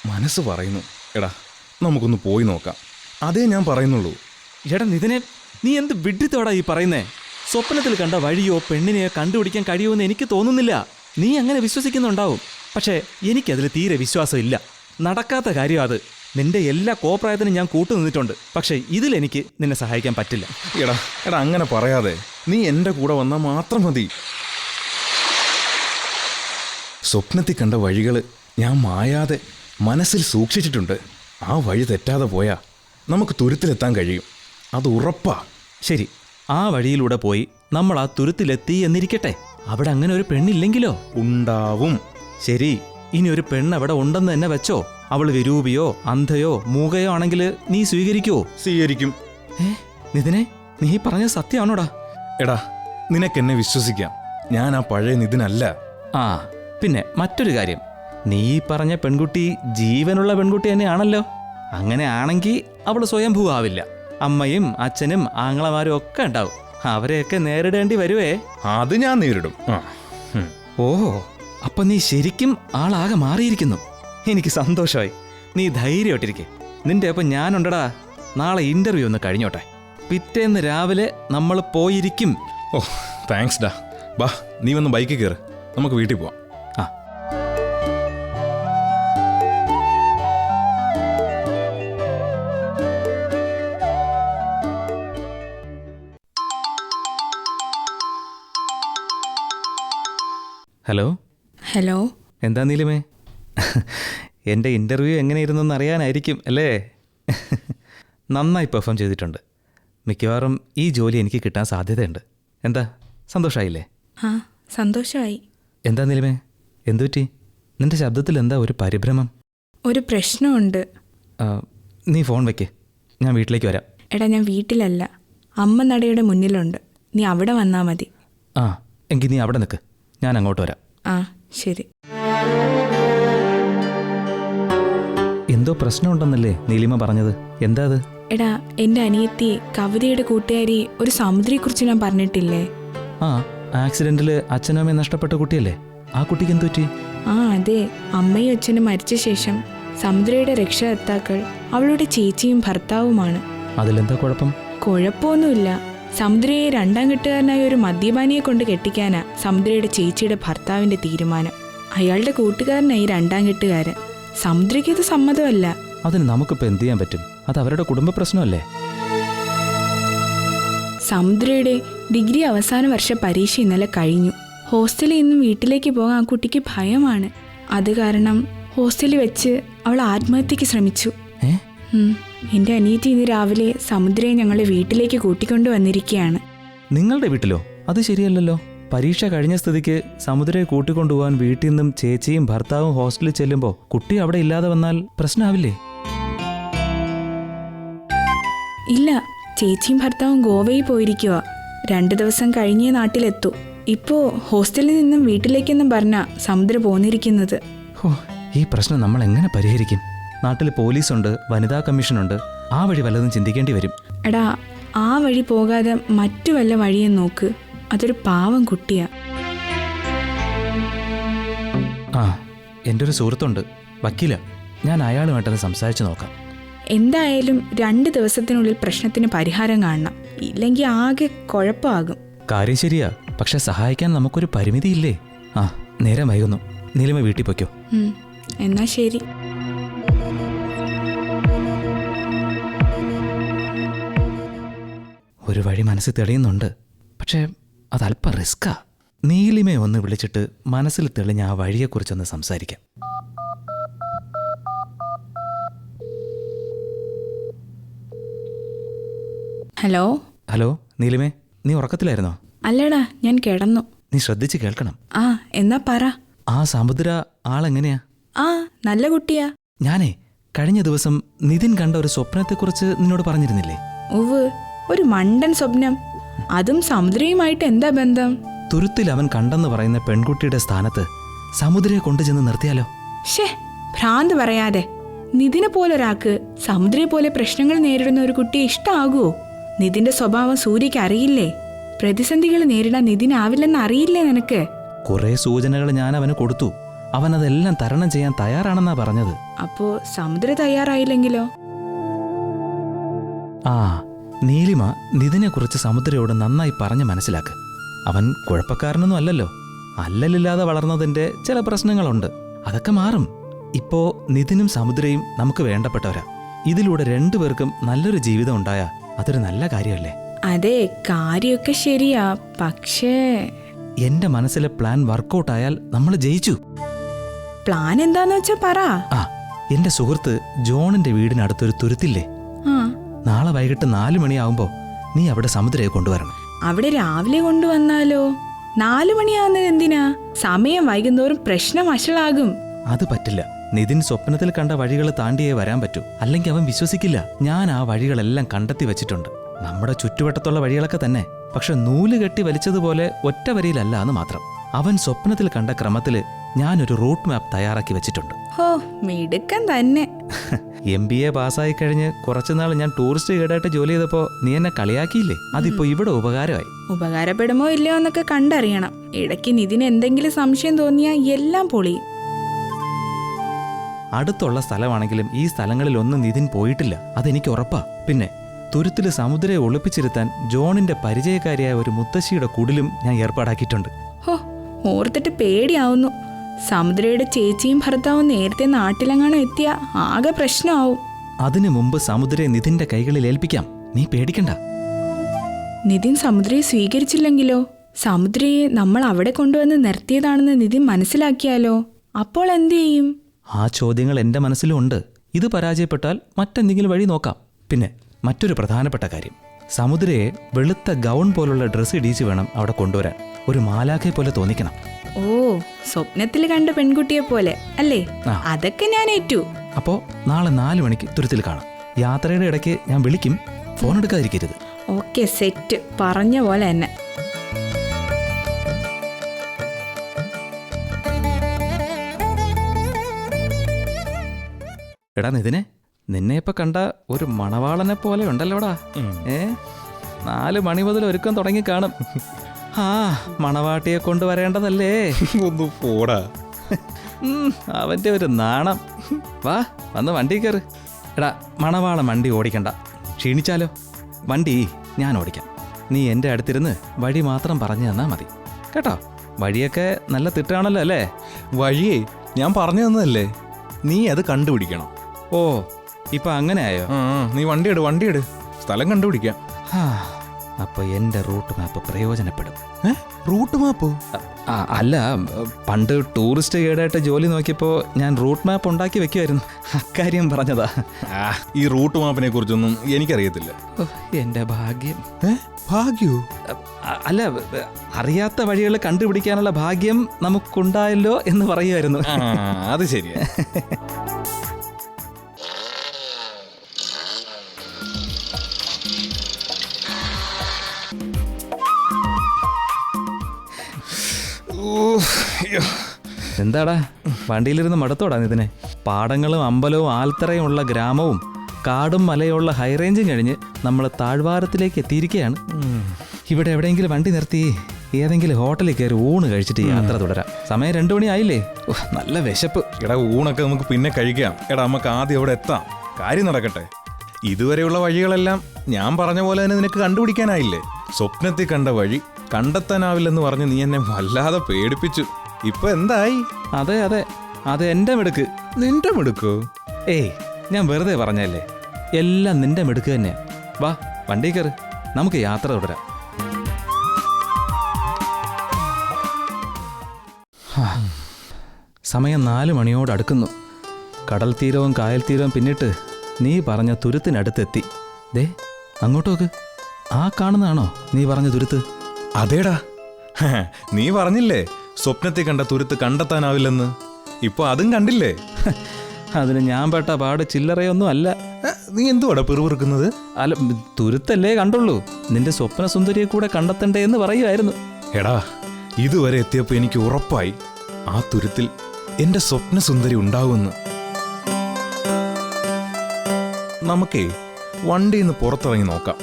[SPEAKER 3] മനസ്സ് പറയുന്നു. എടാ നമുക്കൊന്ന് പോയി നോക്കാം. അതേ ഞാൻ പറയുന്നുള്ളൂ.
[SPEAKER 2] എടാ നിതിനെ നീ എന്ത് വിഡ്ഢിത്തോടാ ഈ പറയുന്നേ? സ്വപ്നത്തിൽ കണ്ട വഴിയോ പെണ്ണിനെയോ കണ്ടുപിടിക്കാൻ കഴിയുമെന്ന് എനിക്ക് തോന്നുന്നില്ല. നീ അങ്ങനെ വിശ്വസിക്കുന്നുണ്ടാവും. പക്ഷേ എനിക്കതിൽ തീരെ വിശ്വാസമില്ല. നടക്കാത്ത കാര്യം അത്. നിന്റെ എല്ലാ കോപ്രായത്തിനും ഞാൻ കൂട്ടുനിന്നിട്ടുണ്ട്. പക്ഷേ ഇതിലെനിക്ക് നിന്നെ സഹായിക്കാൻ പറ്റില്ല.
[SPEAKER 3] എടാ എടാ അങ്ങനെ പറയാതെ. നീ എന്റെ കൂടെ വന്നാൽ മാത്രം മതി. സ്വപ്നത്തിൽ കണ്ട വഴികൾ ഞാൻ മായാതെ മനസ്സിൽ സൂക്ഷിച്ചിട്ടുണ്ട്. ആ വഴി തെറ്റാതെ പോയാ നമുക്ക് തുരുത്തിലെത്താൻ കഴിയും. അത് ഉറപ്പാ.
[SPEAKER 2] ശരി. ആ വഴിയിലൂടെ പോയി നമ്മൾ ആ തുരുത്തിലെത്തി എന്നിരിക്കട്ടെ. അവിടെ അങ്ങനെ ഒരു പെണ്ണില്ലെങ്കിലോ?
[SPEAKER 3] ഉണ്ടാവും.
[SPEAKER 2] ശരി. ഇനി ഒരു പെണ്ണ് അവിടെ ഉണ്ടെന്ന് തന്നെ വെച്ചോ? അവൾ വിരൂപിയോ അന്ധയോ മൂകയോ ആണെങ്കിൽ നീ സ്വീകരിക്കുവോ
[SPEAKER 3] സ്വീകരിക്കും.
[SPEAKER 2] ഏ? നിതിനെ നീ പറഞ്ഞ സത്യമാണോടാ?
[SPEAKER 3] എടാ നിനക്കെന്നെ വിശ്വസിക്കാം. ഞാൻ ആ പഴയ നിതിനല്ല.
[SPEAKER 2] ആ പിന്നെ മറ്റൊരു കാര്യം. നീ പറഞ്ഞ പെൺകുട്ടി ജീവനുള്ള പെൺകുട്ടി തന്നെയാണല്ലോ. അങ്ങനെ ആണെങ്കിൽ അവൾ സ്വയംഭൂ ആവില്ല അമ്മയും അച്ഛനും ആങ്ങളമാരും ഒക്കെ ഉണ്ടാവും. അവരെയൊക്കെ നേരിടേണ്ടി വരുവേ.
[SPEAKER 3] അത് ഞാൻ നേരിടും. ആ. ഉം.
[SPEAKER 2] ഓഹോ അപ്പൊ നീ ശരിക്കും ആളാകെ മാറിയിരിക്കുന്നു. എനിക്ക് സന്തോഷമായി. നീ ധൈര്യമായിട്ടിരിക്കെ. നിന്റെ ഒപ്പം ഞാനുണ്ടടാ. നാളെ ഇന്റർവ്യൂ ഒന്ന് കഴിഞ്ഞോട്ടെ. പിറ്റേന്ന് രാവിലെ നമ്മൾ പോയിരിക്കും.
[SPEAKER 3] ഓ താങ്ക്സ് ഡാ. ബാ നീ വന്ന് ബൈക്കിൽ കയറ് നമുക്ക് വീട്ടിൽ പോവാം.
[SPEAKER 2] ഹലോ?
[SPEAKER 7] ഹലോ?
[SPEAKER 2] എന്താ നീലിമേ? എന്റെ ഇന്റർവ്യൂ എങ്ങനെയിരുന്നെന്ന് അറിയാനായിരിക്കും അല്ലേ? നന്നായി പെർഫോം ചെയ്തിട്ടുണ്ട്. മിക്കവാറും ഈ ജോലി എനിക്ക് കിട്ടാൻ സാധ്യതയുണ്ട്. എന്താ സന്തോഷമായില്ലേ
[SPEAKER 7] ആ സന്തോഷമായി
[SPEAKER 2] എന്താ നീലിമേ എന്തുപറ്റി നിന്റെ ശബ്ദത്തിൽ എന്താ ഒരു പരിഭ്രമം?
[SPEAKER 7] ഒരു പ്രശ്നമുണ്ട്.
[SPEAKER 2] നീ ഫോൺ വെക്ക്. ഞാൻ വീട്ടിലേക്ക് വരാം.
[SPEAKER 7] എടാ ഞാൻ വീട്ടിലല്ല. അമ്മ നടയുടെ മുന്നിലുണ്ട്. നീ അവിടെ വന്നാൽ മതി.
[SPEAKER 2] ആ എങ്കിൽ നീ അവിടെ നിൽക്ക് ഞാൻ അങ്ങോട്ട് വരാം.
[SPEAKER 7] ആ ശരി.
[SPEAKER 2] എന്തോ പ്രശ്നമുണ്ടെന്നല്ലേ നീലിമ പറഞ്ഞത്? എന്താ അത്?
[SPEAKER 7] എടാ എന്റെ അനിയത്തി കവിതയുടെ കൂട്ടുകാരി ഒരു സമുദ്രയെക്കുറിച്ച് ഞാൻ പറഞ്ഞിട്ടില്ലേ?
[SPEAKER 2] ആ ആക്സിഡന്റിൽ അച്ഛനമ്മ നഷ്ടപ്പെട്ട കുട്ടിയല്ലേ? ആ കുട്ടിക്ക് എന്തു പറ്റി?
[SPEAKER 7] ആ അതെ. അമ്മയും അച്ഛനും മരിച്ച ശേഷം സമുദ്രയുടെ രക്ഷകർത്താക്കൾ അവളുടെ ചേച്ചിയും ഭർത്താവുമാണ്.
[SPEAKER 2] അതിലെന്താ കുഴപ്പം?
[SPEAKER 7] കുഴപ്പമൊന്നുമില്ല. സമുദ്രയെ രണ്ടാം കെട്ടുകാരനായ ഒരു മദ്യപാനിയെ കൊണ്ട് കെട്ടിക്കാനാ സമുദ്രയുടെ ചേച്ചിയുടെ ഭർത്താവിന്റെ തീരുമാനം. അയാളുടെ കൂട്ടുകാരനായി രണ്ടാം കെട്ടുകാരൻ. സമുദ്രയ്ക്ക് ഇത് സമ്മതമല്ല.
[SPEAKER 2] അതിന് നമുക്കിപ്പോ എന്ത് ചെയ്യാൻ പറ്റും? അത് അവരുടെ കുടുംബ പ്രശ്നമല്ലേ?
[SPEAKER 7] സമുദ്രയുടെ ഡിഗ്രി അവസാന വർഷ പരീക്ഷ ഇന്നലെ കഴിഞ്ഞു. ഹോസ്റ്റലിൽ നിന്നും വീട്ടിലേക്ക് പോകാൻ ആ കുട്ടിക്ക് ഭയമാണ്. അത് കാരണം ഹോസ്റ്റലിൽ വെച്ച് അവൾ ആത്മഹത്യക്ക് ശ്രമിച്ചു. എന്റെ അനിയത്തി ഇന്ന് രാവിലെ സമുദ്രയെ ഞങ്ങളെ വീട്ടിലേക്ക് കൂട്ടിക്കൊണ്ടു വന്നിരിക്കുകയാണ്.
[SPEAKER 2] നിങ്ങളുടെ വീട്ടിലോ? അത് ശരിയല്ലല്ലോ. പരീക്ഷ കഴിഞ്ഞ സ്ഥിതിക്ക് സമുദ്രയെ കൂട്ടിക്കൊണ്ടുപോകാൻ വീട്ടിൽ നിന്നും ചേച്ചിയും ഭർത്താവും ഹോസ്റ്റലിൽ ചെല്ലുമ്പോൾ കുട്ടി അവിടെ ഇല്ലാതെ വന്നാൽ പ്രശ്നമാവില്ലേ
[SPEAKER 7] ഇല്ല ചേച്ചിയും ഭർത്താവും ഗോവയിൽ പോയിരിക്കുക രണ്ടു ദിവസം കഴിഞ്ഞേ നാട്ടിലെത്തൂ. ഇപ്പോ ഹോസ്റ്റലിൽ നിന്നും വീട്ടിലേക്കെന്നും പറഞ്ഞ സമുദ്ര പോന്നിരിക്കുന്നത്.
[SPEAKER 2] ഓ ഈ പ്രശ്നം നമ്മൾ എങ്ങനെ പരിഹരിക്കും? നാട്ടിൽ പോലീസുണ്ട് വനിതാ കമ്മീഷനുണ്ട്. ആ വഴി വല്ലതും ചിന്തിക്കേണ്ടി വരും.
[SPEAKER 7] എടാ ആ വഴി പോകാതെ മറ്റു വല്ല വഴിയും നോക്ക്. അതൊരു പാവം കുട്ടിയാ.
[SPEAKER 2] ആ എന്റെ ഒരു സുഹൃത്തുണ്ട്. വക്കീല. ഞാൻ അയാളുമായിട്ടൊന്ന് സംസാരിച്ച് നോക്കാം.
[SPEAKER 7] എന്തായാലും രണ്ട് ദിവസത്തിനുള്ളിൽ പ്രശ്നത്തിന് പരിഹാരം കാണണം. ഇല്ലെങ്കിൽ ആകെ കുഴപ്പമാകും.
[SPEAKER 2] കാര്യം ശരിയാ. പക്ഷെ സഹായിക്കാൻ നമുക്കൊരു പരിമിതിയില്ലേ? ആ നേരം വൈകുന്നു. നീലിമ വീട്ടിൽ പൊയ്ക്കോ.
[SPEAKER 7] എന്നാ ശരി.
[SPEAKER 2] ഒരു വഴി മനസ്സിൽ തെളിയുന്നുണ്ട്. പക്ഷേ അത് അല്പം റിസ്ക്കാ. നീലിമയെ ഒന്ന് വിളിച്ചിട്ട് മനസ്സിൽ തെളിഞ്ഞ ആ വഴിയെക്കുറിച്ചൊന്ന് സംസാരിക്കാം.
[SPEAKER 7] ഹലോ?
[SPEAKER 2] ഹലോ നീലിമേ നീ ഉറക്കത്തിലായിരുന്നോ?
[SPEAKER 7] അല്ലടാ ഞാൻ കിടന്നു.
[SPEAKER 2] നീ ശ്രദ്ധിച്ച് കേൾക്കണം.
[SPEAKER 7] ആ എന്നാ പറ.
[SPEAKER 2] ആ സമുദ്ര ആളെങ്ങനെയാ?
[SPEAKER 7] ആ നല്ല കുട്ടിയാ.
[SPEAKER 2] ഞാനേ കഴിഞ്ഞ ദിവസം നിതിൻ കണ്ട ഒരു സ്വപ്നത്തെക്കുറിച്ച് നിന്നോട് പറഞ്ഞിരുന്നില്ലേ?
[SPEAKER 7] ഉവ് ഒരു മണ്ടൻ സ്വപ്നം. അതും സമുദ്രയുമായിട്ട് എന്താ ബന്ധം?
[SPEAKER 2] തുരുത്തിൽ അവൻ കണ്ടെന്ന് പറയുന്ന പെൺകുട്ടിയുടെ സ്ഥാനത്ത് സമുദ്രയെ കൊണ്ടുചെന്ന് നിർത്തിയാലോ?
[SPEAKER 7] ഷേ ഭ്രാന്ത് പറയാതെ. നിതിനെ പോലൊരാൾക്ക് സമുദ്രയെ പോലെ പ്രശ്നങ്ങൾ നേരിടുന്ന ഒരു കുട്ടിയെ ഇഷ്ടമാകുമോ നിതിന്റെ സ്വഭാവം സൂര്യക്ക് അറിയില്ലേ? പ്രതിസന്ധികൾ നേരിടാൻ നിതിനാവില്ലെന്ന് അറിയില്ലേ നിനക്ക്?
[SPEAKER 2] കുറെ സൂചനകൾ ഞാൻ അവന് കൊടുത്തു. അവൻ അതെല്ലാം തരണം ചെയ്യാൻ തയ്യാറാണെന്നാ പറഞ്ഞത്.
[SPEAKER 7] അപ്പോ സമുദ്ര തയ്യാറായില്ലെങ്കിലോ?
[SPEAKER 2] ആ നീലിമ നിതിനെക്കുറിച്ച് സമുദ്രയോട് നന്നായി പറഞ്ഞ് മനസ്സിലാക്ക്. അവൻ കുഴപ്പക്കാരനൊന്നും അല്ലല്ലോ. അല്ലലില്ലാതെ വളർന്നതിന്റെ ചില പ്രശ്നങ്ങളുണ്ട്. അതൊക്കെ മാറും. ഇപ്പോ നിതിനും സമുദ്രയും നമുക്ക് വേണ്ടപ്പെട്ടവരാ. ഇതിലൂടെ രണ്ടുപേർക്കും നല്ലൊരു ജീവിതം ഉണ്ടായാ അതൊരു നല്ല കാര്യമല്ലേ?
[SPEAKER 7] അതെ കാര്യമൊക്കെ ശരിയാ. പക്ഷേ
[SPEAKER 2] എന്റെ മനസ്സിലെ പ്ലാൻ വർക്കൗട്ടായാൽ നമ്മൾ ജയിച്ചു.
[SPEAKER 7] പ്ലാൻ എന്താന്ന് വെച്ചാ പറ.
[SPEAKER 2] ആ എന്റെ സുഹൃത്ത് ജോണിന്റെ വീടിനടുത്തൊരു തുരുത്തില്ലേ? നാളെ വൈകിട്ട് നാലു മണിയാവുമ്പോ നീ അവിടെ സമുദ്രയെ കൊണ്ടുവരണം.
[SPEAKER 7] അവിടെ രാവിലെ കൊണ്ടുവന്നാലോ? നാലു മണിയാവുന്നത് എന്തിനാ? സമയം വൈകുന്നോറും പ്രശ്നം വഷളാകും.
[SPEAKER 2] അത് പറ്റില്ല. നിതിൻ സ്വപ്നത്തിൽ കണ്ട വഴികൾ താണ്ടിയേ വരാൻ പറ്റൂ. അല്ലെങ്കിൽ അവൻ വിശ്വസിക്കില്ല. ഞാൻ ആ വഴികളെല്ലാം കണ്ടെത്തി വെച്ചിട്ടുണ്ട്. നമ്മുടെ ചുറ്റുവട്ടത്തുള്ള വഴികളൊക്കെ തന്നെ. പക്ഷെ നൂൽ കെട്ടി വലിച്ചതുപോലെ ഒറ്റ വരിയിലല്ല എന്ന് മാത്രം. അവൻ സ്വപ്നത്തിൽ കണ്ട ക്രമത്തിൽ ഞാനൊരു റൂട്ട് മാപ്പ് തയ്യാറാക്കി വെച്ചിട്ടുണ്ട്.
[SPEAKER 7] ഓ മിടുക്കൻ തന്നെ.
[SPEAKER 2] എം ബി എ പാസ്സായി കഴിഞ്ഞ് കുറച്ചുനാൾ ഞാൻ ടൂറിസ്റ്റ് ഗൈഡായിട്ട് ജോലി ചെയ്തപ്പോൾ നീ എന്നെ കളിയാക്കിയില്ലേ? അതിപ്പോ ഇവിടെ ഉപകാരമായി.
[SPEAKER 7] ഉപകാരപ്പെടുമോ ഇല്ലയോ എന്നൊക്കെ കണ്ടറിയണം. ഇടയ്ക്ക് നിതിന് എന്തെങ്കിലും സംശയം തോന്നിയാ എല്ലാം പൊളി
[SPEAKER 2] അടുത്തുള്ള സ്ഥലമാണെങ്കിലും ഈ സ്ഥലങ്ങളിൽ ഒന്നും നിതിൻ പോയിട്ടില്ല. അതെനിക്ക് ഉറപ്പാ. പിന്നെ തുരുത്തിൽ സമുദ്രയെ ഒളിപ്പിച്ചിരുത്താൻ ജോണിന്റെ പരിചയക്കാരിയായ ഒരു മുത്തശ്ശിയുടെ കുടിലും ഞാൻ ഏർപ്പാടാക്കിയിട്ടുണ്ട്.
[SPEAKER 7] ഹോ ഓർത്തിട്ട് പേടിയാവുന്നു. സമുദ്രയുടെ ചേച്ചിയും ഭർത്താവും നേരത്തെ നാട്ടിലെങ്ങാനും എത്തിയ ആകെ പ്രശ്നമാവും.
[SPEAKER 2] അതിനു മുമ്പ് സമുദ്രയെ നിതിന്റെ കൈകളിൽ ഏൽപ്പിക്കാം. നീ പേടിക്കണ്ട.
[SPEAKER 7] നിധിൻ സമുദ്രയെ സ്വീകരിച്ചില്ലെങ്കിലോ? സമുദ്രയെ നമ്മൾ അവിടെ കൊണ്ടുവന്ന് നിർത്തിയതാണെന്ന് നിതിൻ മനസ്സിലാക്കിയാലോ? അപ്പോൾ എന്തു ചെയ്യും?
[SPEAKER 2] ആ ചോദ്യങ്ങൾ എന്റെ മനസ്സിലും ഉണ്ട്. ഇത് പരാജയപ്പെട്ടാൽ മറ്റെന്തെങ്കിലും വഴി നോക്കാം. പിന്നെ മറ്റൊരു പ്രധാനപ്പെട്ട കാര്യം. സമുദ്രയെ വെളുത്ത ഗൗൺ പോലുള്ള ഡ്രസ്സ് ഇടിച്ച് വേണം അവിടെ കൊണ്ടുവരാൻ. ഒരു മാലാഖയെ പോലെ തോന്നിക്കണം.
[SPEAKER 7] ഓ സ്വപ്നത്തിൽ കണ്ട പെൺകുട്ടിയെ പോലെ അല്ലേ?
[SPEAKER 2] ആ.
[SPEAKER 7] അതൊക്കെ ഞാൻ ഏറ്റു.
[SPEAKER 2] അപ്പോ നാളെ നാല് മണിക്ക് തുരുത്തിൽ കാണാം. യാത്രയുടെ ഇടയ്ക്ക് ഞാൻ വിളിക്കും. ഫോൺ എടുക്കാതിരിക്കരുത്.
[SPEAKER 7] ഓക്കെ സെറ്റ് പറഞ്ഞ പോലെ തന്നെ.
[SPEAKER 2] എടാ നിതിനെ നിന്നെ ഇപ്പൊ കണ്ട ഒരു മണവാളനെ പോലെ ഉണ്ടല്ലോടാ. ഏ? നാല് മണി മുതൽ ഒരുക്കം തുടങ്ങി കാണും. ആ മണവാട്ടിയെ കൊണ്ടുവരേണ്ടതല്ലേ
[SPEAKER 3] ഒന്ന് പോടാ.
[SPEAKER 2] അവന്റെ ഒരു നാണം. വാ വന്ന് വണ്ടി കയറ്. എടാ മണവാളം വണ്ടി ഓടിക്കണ്ട. ക്ഷീണിച്ചാലോ? വണ്ടി ഞാൻ ഓടിക്കാം. നീ എന്റെ അടുത്തിരുന്ന് വഴി മാത്രം പറഞ്ഞു തന്നാൽ മതി. കേട്ടോ? വഴിയൊക്കെ നല്ല തിട്ടാണല്ലോ അല്ലേ?
[SPEAKER 3] വഴിയേ ഞാൻ പറഞ്ഞു തന്നതല്ലേ? നീ അത് കണ്ടുപിടിക്കണം.
[SPEAKER 2] ഓ ഇപ്പൊ അങ്ങനെ ആയോ?
[SPEAKER 3] നീ വണ്ടി എടു വണ്ടി എടു സ്ഥലം കണ്ടുപിടിക്കാം.
[SPEAKER 2] ഹാ, അപ്പൊ എന്റെ റൂട്ട് മാപ്പ് പ്രയോജനപ്പെടും.
[SPEAKER 3] റൂട്ട് മാപ്പോ?
[SPEAKER 2] അല്ല പണ്ട് ടൂറിസ്റ്റ് ഗൈഡായിട്ട് ജോലി നോക്കിയപ്പോൾ ഞാൻ റൂട്ട് മാപ്പ് ഉണ്ടാക്കി വെക്കുമായിരുന്നു അക്കാര്യം പറഞ്ഞതാ.
[SPEAKER 3] ഈ റൂട്ട് മാപ്പിനെ കുറിച്ചൊന്നും എനിക്കറിയത്തില്ല.
[SPEAKER 2] എന്റെ എന്റെ ഭാഗ്യം?
[SPEAKER 3] ഭാഗ്യോ
[SPEAKER 2] അല്ല അറിയാത്ത വഴികൾ കണ്ടുപിടിക്കാനുള്ള ഭാഗ്യം നമുക്കുണ്ടായല്ലോ എന്ന് പറയുമായിരുന്നു
[SPEAKER 3] ആ അത് ശരിയാ.
[SPEAKER 2] എന്താടാ? വണ്ടിയിലിരുന്ന് മടുത്തോടാ ഇതിനെ പാടങ്ങളും അമ്പലവും ആൽത്തറയും ഉള്ള ഗ്രാമവും കാടും മലയുള്ള ഹൈറേഞ്ചും കഴിഞ്ഞ് നമ്മൾ താഴ്വാരത്തിലേക്ക് എത്തിയിരിക്കുകയാണ് ഇവിടെ എവിടെയെങ്കിലും വണ്ടി നിർത്തി ഏതെങ്കിലും ഹോട്ടലിൽ കയറി ഊണ് കഴിച്ചിട്ട് യാത്ര തുടരാം. സമയം രണ്ടു മണി ആയില്ലേ നല്ല വിശപ്പ്.
[SPEAKER 3] എടാ ഊണൊക്കെ നമുക്ക് പിന്നെ കഴിക്കാം. എടാ നമുക്ക് ആദ്യം അവിടെ എത്താം. കാര്യം നടക്കട്ടെ. ഇതുവരെയുള്ള വഴികളെല്ലാം ഞാൻ പറഞ്ഞ പോലെ തന്നെ നിനക്ക് കണ്ടുപിടിക്കാനായില്ലേ? സ്വപ്നത്തിൽ കണ്ട വഴി കണ്ടെത്താനാവില്ലെന്ന് പറഞ്ഞ് നീ എന്നെ വല്ലാതെ പേടിപ്പിച്ചു. ഇപ്പൊ എന്തായി?
[SPEAKER 2] അതെ അതെ. അത് എന്റെ മിടുക്ക്.
[SPEAKER 3] നിന്റെ മിടുക്കോ?
[SPEAKER 2] ഏയ് ഞാൻ വെറുതെ പറഞ്ഞല്ലേ എല്ലാം നിന്റെ മിടുക്ക് തന്നെയാ. വാ വണ്ടി കയറ്. നമുക്ക് യാത്ര തുടരാം. സമയം നാല് മണിയോട് അടുക്കുന്നു. കടൽ തീരവും കായൽ തീരവും പിന്നിട്ട് നീ പറഞ്ഞ തുരുത്തിനടുത്തെത്തി. ദേ അങ്ങോട്ടോക്ക് ആ കാണുന്നതാണോ നീ പറഞ്ഞ തുരുത്ത്?
[SPEAKER 3] അതേടാ. നീ പറഞ്ഞില്ലേ? സ്വപ്നത്തിൽ കണ്ട തുരുത്ത് കണ്ടെത്താനാവില്ലെന്ന്? ഇപ്പൊ അതും കണ്ടില്ലേ?
[SPEAKER 2] അതിന് ഞാൻ പെട്ട പാട് ചില്ലറയൊന്നും അല്ല.
[SPEAKER 3] നീ എന്തുവാടാ പിറുപിറുക്കുന്നത്?
[SPEAKER 2] അല്ല തുരുത്തല്ലേ കണ്ടുള്ളൂ. നിന്റെ സ്വപ്ന സുന്ദരിയെ കൂടെ കണ്ടെത്തണ്ടേ എന്ന് പറയുമായിരുന്നു
[SPEAKER 3] എടാ ഇതുവരെ എത്തിയപ്പോ എനിക്ക് ഉറപ്പായി. ആ തുരുത്തിൽ എന്റെ സ്വപ്ന സുന്ദരി ഉണ്ടാവുമെന്ന്. നമുക്കേ വണ്ടിയിൽ നിന്ന് പുറത്തിറങ്ങി നോക്കാം.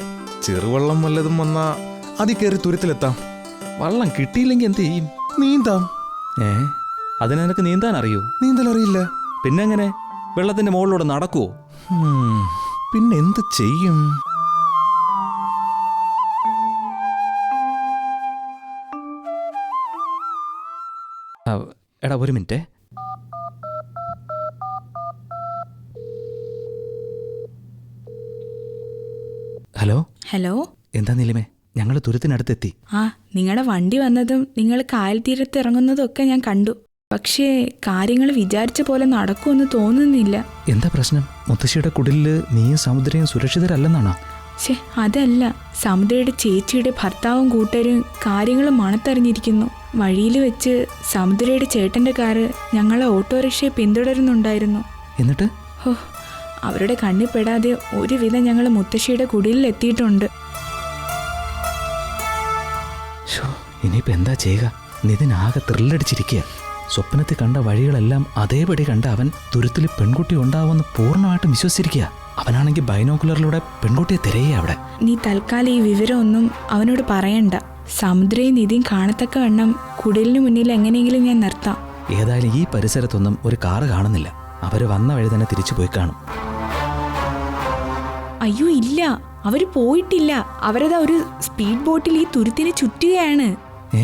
[SPEAKER 3] ചെറുവള്ളം വല്ലതും വന്നാ അതി കയറി തുരുത്തിലെത്താം.
[SPEAKER 2] വള്ളം കിട്ടിയില്ലെങ്കിൽ എന്ത് ചെയ്യും?
[SPEAKER 3] നീന്താം.
[SPEAKER 2] ഏ? അതിന് നിനക്ക് നീന്താൻ അറിയൂ?
[SPEAKER 3] നീന്തൽ അറിയില്ല
[SPEAKER 2] പിന്നെങ്ങനെ? വെള്ളത്തിന്റെ മുകളിലൂടെ നടക്കുവോ?
[SPEAKER 3] പിന്നെ എന്ത് ചെയ്യും?
[SPEAKER 2] എടാ ഒരു മിനിറ്റ്. ഹലോ?
[SPEAKER 7] ഹലോ?
[SPEAKER 2] എന്താ നിലിമേ? ഞങ്ങൾ തുരുത്തിനടുത്തെത്തി.
[SPEAKER 7] ആ നിങ്ങളുടെ വണ്ടി വന്നതും നിങ്ങൾ കായൽ തീരത്ത് ഇറങ്ങുന്നതും ഒക്കെ ഞാൻ കണ്ടു. പക്ഷേ കാര്യങ്ങൾ വിചാരിച്ച പോലെ നടക്കുമെന്ന് തോന്നുന്നില്ല.
[SPEAKER 2] എന്താ പ്രശ്നം? മുത്തശ്ശിയുടെ കുടിലിൽ നീയും സമുദ്രയും സുരക്ഷിതരല്ലെന്നാണോ?
[SPEAKER 7] ശേ അതല്ല. സമുദ്രയുടെ ചേച്ചിയുടെ ഭർത്താവും കൂട്ടരും കാര്യങ്ങൾ മണത്തറിഞ്ഞിരിക്കുന്നു. വഴിയിൽ വെച്ച് സമുദ്രയുടെ ചേട്ടന്റെ കാറ് ഞങ്ങളെ ഓട്ടോറിക്ഷയെ പിന്തുടരുന്നുണ്ടായിരുന്നു.
[SPEAKER 2] എന്നിട്ട്?
[SPEAKER 7] ഹോ അവരുടെ കണ്ണിൽ പെടാതെ ഒരുവിധം ഞങ്ങൾ മുത്തശ്ശിയുടെ കുടിലിൽ എത്തിയിട്ടുണ്ട്
[SPEAKER 2] ശോ, ഇനിയിപ്പോ എന്താ ചെയ്യുക? നിതിന് ആകെ ത്രില്ലടിച്ചിരിക്കുക. സ്വപ്നത്തിൽ കണ്ട വഴികളെല്ലാം അതേപടി കണ്ട അവൻ തുരുത്തിൽ പെൺകുട്ടി ഉണ്ടാവുമെന്ന് പൂർണമായിട്ടും വിശ്വസിച്ചിരിക്കുക. അവനാണെങ്കിൽ ബൈനോക്കുലറിലൂടെ പെൺകുട്ടിയെ തിരയുക അവിടെ.
[SPEAKER 7] നീ തൽക്കാലം ഈ വിവരമൊന്നും അവനോട് പറയണ്ട. സമുദ്രയും നിധിയും കാണത്തക്ക വണ്ണം കുടിലിന് മുന്നിൽ എങ്ങനെയെങ്കിലും ഞാൻ നിർത്താം.
[SPEAKER 2] ഏതായാലും ഈ പരിസരത്തൊന്നും ഒരു കാറ് കാണുന്നില്ല. അവർ വന്ന വഴി തന്നെ തിരിച്ചു പോയി കാണും.
[SPEAKER 7] അയ്യോ ഇല്ല. അവർ പോയിട്ടില്ല. അവരതാ ഒരു സ്പീഡ് ബോട്ടിൽ ഈ തുരുത്തിനെ ചുറ്റുകയാണ്.
[SPEAKER 2] ഏ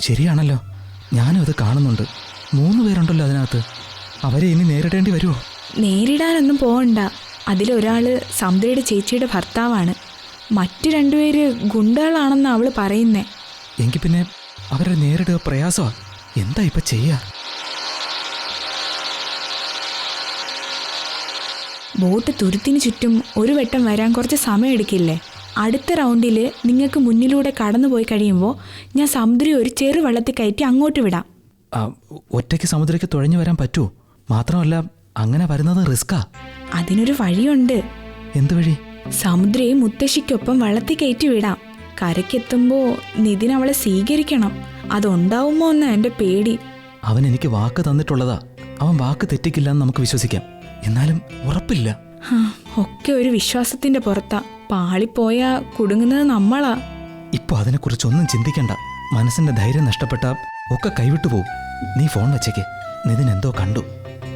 [SPEAKER 2] ശരിയാണല്ലോ. ഞാനും അത് കാണുന്നുണ്ട്. മൂന്ന് പേരുണ്ടല്ലോ അതിനകത്ത്. അവരെ ഇനി നേരിടേണ്ടി വരുമോ
[SPEAKER 7] നേരിടാനൊന്നും പോകണ്ട അതിലൊരാൾ സമുദ്രയുടെ ചേച്ചിയുടെ ഭർത്താവാണ്. മറ്റു രണ്ടുപേര് ഗുണ്ടകളാണെന്ന് അവൾ പറയുന്നേ.
[SPEAKER 2] എങ്കിൽ പിന്നെ അവരെ നേരിടുക പ്രയാസമാ. എന്താ ഇപ്പൊ ചെയ്യാ?
[SPEAKER 7] ബോട്ട് തുരുത്തിന് ചുറ്റും ഒരു വട്ടം വരാൻ കുറച്ച് സമയം എടുക്കില്ലേ? അടുത്ത റൗണ്ടിൽ നിങ്ങൾക്ക് മുന്നിലൂടെ കടന്നുപോയി കഴിയുമ്പോൾ ഞാൻ സമുദ്രം ഒരു ചെറു വെള്ളത്തിൽ കയറ്റി അങ്ങോട്ട് വിടാം.
[SPEAKER 2] ഒറ്റയ്ക്ക് സമുദ്രയ്ക്ക് തുഴഞ്ഞു വരാൻ പറ്റുമോ മാത്രമല്ല അങ്ങനെ വരുന്നത് റിസ്ക്കാ.
[SPEAKER 7] അതിനൊരു വഴിയുണ്ട്.
[SPEAKER 2] എന്ത് വഴി?
[SPEAKER 7] സമുദ്രയെ മുത്തശ്ശിക്കൊപ്പം വെള്ളത്തിൽ കയറ്റി വിടാം. കരയ്ക്കെത്തുമ്പോൾ നിതിൻ അവളെ സ്വീകരിക്കണം. അതുണ്ടാവുമോ എന്ന് എന്റെ പേടി.
[SPEAKER 2] അവൻ എനിക്ക് വാക്ക് തന്നിട്ടുള്ളതാ. അവൻ വാക്ക് തെറ്റിക്കില്ലെന്ന് നമുക്ക് വിശ്വസിക്കാം. എന്നാലും ഉറപ്പില്ല.
[SPEAKER 7] ഒക്കെ ഒരു വിശ്വാസത്തിന്റെ പുറത്താ. പാളിപ്പോയാ കുടുങ്ങുന്നത് നമ്മളാ.
[SPEAKER 2] ഇപ്പൊ അതിനെക്കുറിച്ചൊന്നും ചിന്തിക്കണ്ട. മനസ്സിന്റെ ധൈര്യം നഷ്ടപ്പെട്ട ഒക്കെ കൈവിട്ടു പോവും. നീ ഫോൺ വെച്ചേക്ക്. നിതിൻ എന്തോ കണ്ടു.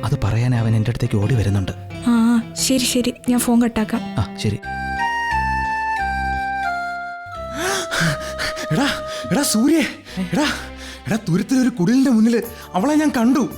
[SPEAKER 2] അത് പറയാൻ അവൻ എന്റെ അടുത്തേക്ക് ഓടി വരുന്നുണ്ട്.
[SPEAKER 7] ആ ശരി ശരി. ഞാൻ ഫോൺ കട്ടാക്കാം.
[SPEAKER 2] ആ ശരി.
[SPEAKER 3] എടാ എടാ സൂര്യേ. എടാ എടാ തുരുത്തിലൊരു കുടിലിന്റെ മുന്നിൽ അവളെ ഞാൻ കണ്ടു.